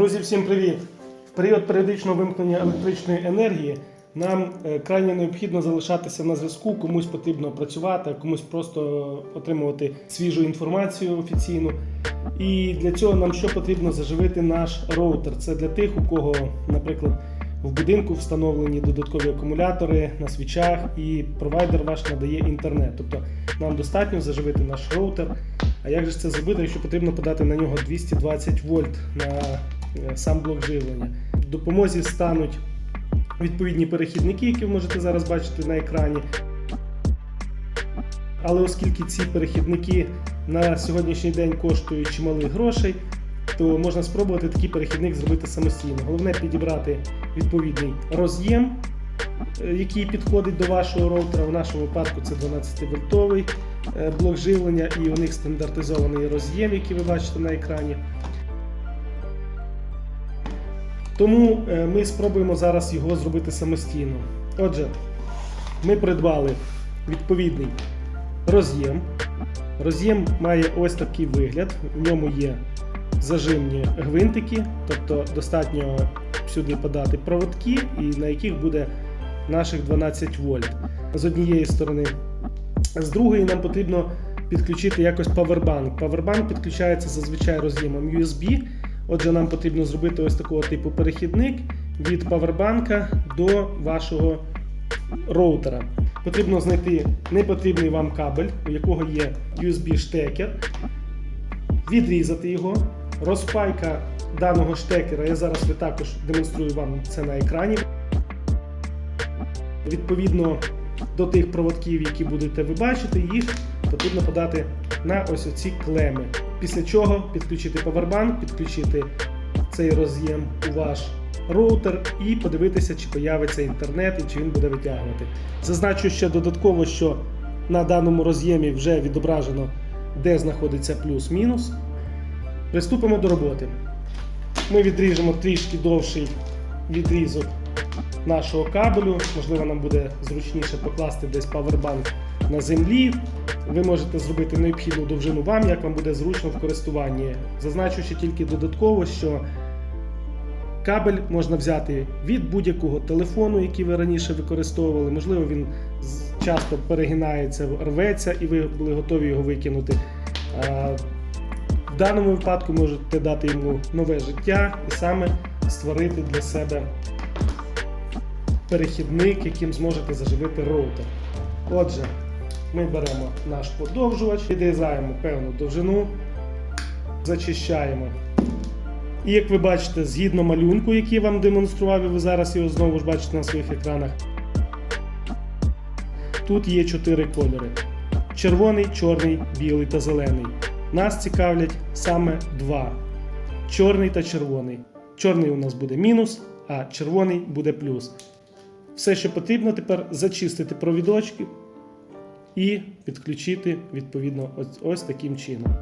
Друзі, всім привіт! В період періодичного вимкнення електричної енергії нам е, крайне необхідно залишатися на зв'язку, комусь потрібно працювати, комусь просто отримувати свіжу інформацію офіційну. І для цього нам що потрібно заживити наш роутер. Це для тих, у кого, наприклад, в будинку встановлені додаткові акумулятори на свічах, і провайдер ваш надає інтернет. Тобто нам достатньо заживити наш роутер. А як же це зробити, якщо потрібно подати на нього 220 вольт на сам блок живлення? В допомозі стануть відповідні перехідники, які ви можете зараз бачити на екрані. Але оскільки ці перехідники на сьогоднішній день коштують чималих грошей, то можна спробувати такий перехідник зробити самостійно. Головне підібрати відповідний роз'єм, е, який підходить до вашого роутера. В нашому випадку це 12-вольтовий е, блок живлення, і у них стандартизований роз'єм, який ви бачите на екрані. Тому е, ми спробуємо зараз його зробити самостійно. Отже, ми придбали відповідний роз'єм. Роз'єм має ось такий вигляд. В ньому є зажимні гвинтики, тобто достатньо сюди подати проводки, і на яких буде наших 12 вольт з однієї сторони. З другої нам потрібно підключити якось павербанк. Павербанк підключається зазвичай роз'ємом USB. Отже, нам потрібно зробити ось такого типу перехідник від павербанка до вашого роутера. Потрібно знайти непотрібний вам кабель, у якого є USB-штекер, відрізати його. Розпайка даного штекера, я зараз також демонструю вам це на екрані. Відповідно до тих проводків, які будете ви бачити, їх потрібно подати на ось оці клеми. Після чого підключити павербанк, підключити цей роз'єм у ваш роутер і подивитися, чи появиться інтернет і чи він буде витягувати. Зазначу ще додатково, що на даному роз'ємі вже відображено, де знаходиться плюс-мінус. Приступимо до роботи. Ми відріжемо трішки довший відрізок нашого кабелю. Можливо, нам буде зручніше покласти десь павербанк на землі. Ви можете зробити необхідну довжину вам, як вам буде зручно в користуванні. Зазначу ще тільки додатково, що кабель можна взяти від будь-якого телефону, який ви раніше використовували. Можливо, він часто перегинається, рветься, і ви були готові його викинути. В даному випадку можете дати йому нове життя і саме створити для себе перехідник, яким зможете заживити роутер. Отже, ми беремо наш подовжувач, відрізаємо певну довжину, зачищаємо. І як ви бачите, згідно малюнку, який я вам демонстрував, і ви зараз його знову ж бачите на своїх екранах. Тут є чотири кольори: червоний, чорний, білий та зелений. Нас цікавлять саме два: чорний та червоний. Чорний у нас буде мінус, а червоний буде плюс. Все, що потрібно, тепер зачистити провідочки і підключити відповідно ось, ось таким чином.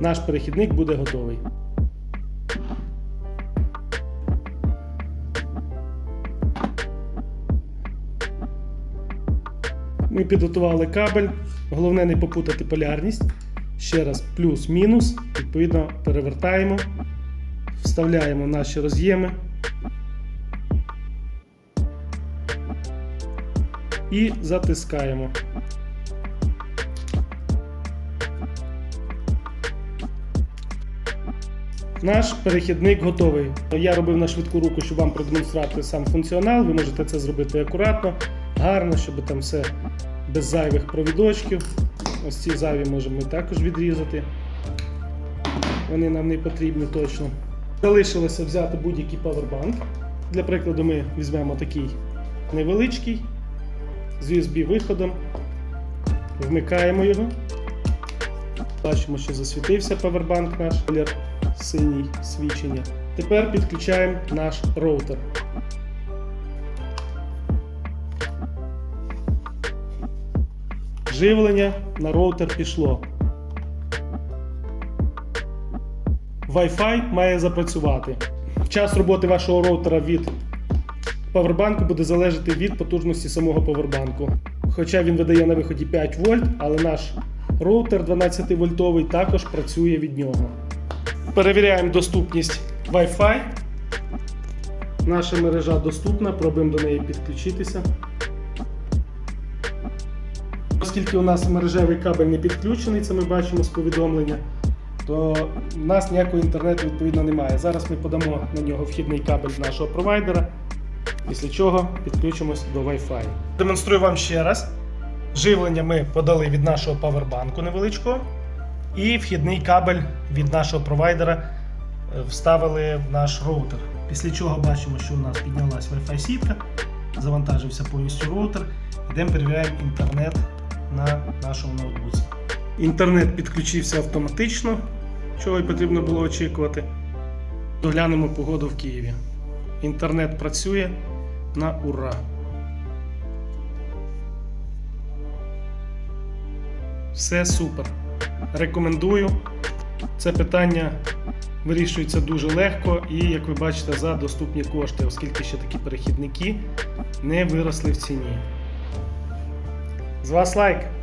Наш перехідник буде готовий. Ми підготували кабель. Головне не попутати полярність. Ще раз плюс-мінус. Відповідно, перевертаємо, вставляємо наші роз'єми. і затискаємо. Наш перехідник готовий. Я робив на швидку руку, щоб вам продемонструвати сам функціонал. Ви можете це зробити акуратно, гарно, щоб там все без зайвих провідочків. Ось ці зайві можемо ми також відрізати. Вони нам не потрібні точно. Залишилося взяти будь-який павербанк. Для прикладу, ми візьмемо такий невеличкий з USB-виходом. Вмикаємо його. Бачимо, що засвітився павербанк наш синій свічення. Тепер підключаємо наш роутер. Живлення на роутер пішло. Wi-Fi має запрацювати. Час роботи вашого роутера від павербанку буде залежати від потужності самого павербанку. Хоча він видає на виході 5 вольт, але наш роутер 12 вольтовий також працює від нього. Перевіряємо доступність Wi-Fi. Наша мережа доступна, пробуємо до неї підключитися. Оскільки у нас мережевий кабель не підключений, це ми бачимо з повідомлення, то в нас ніякого інтернету відповідно немає. Зараз ми подамо на нього вхідний кабель нашого провайдера, після чого підключимось до Wi-Fi. Демонструю вам ще раз. Живлення ми подали від нашого павербанку невеличкого, і вхідний кабель від нашого провайдера е, вставили в наш роутер. Після чого бачимо, що у нас піднялась Wi-Fi сітка, завантажився повністю роутер. Йдемо перевіряємо інтернет на нашому ноутбуці. Інтернет підключився автоматично, чого й потрібно було очікувати. Доглянемо погоду в Києві. Інтернет працює на ура. Все супер. Рекомендую. Це питання вирішується дуже легко і, як ви бачите, за доступні кошти, оскільки ще такі перехідники не виросли в ціні. З вас лайк!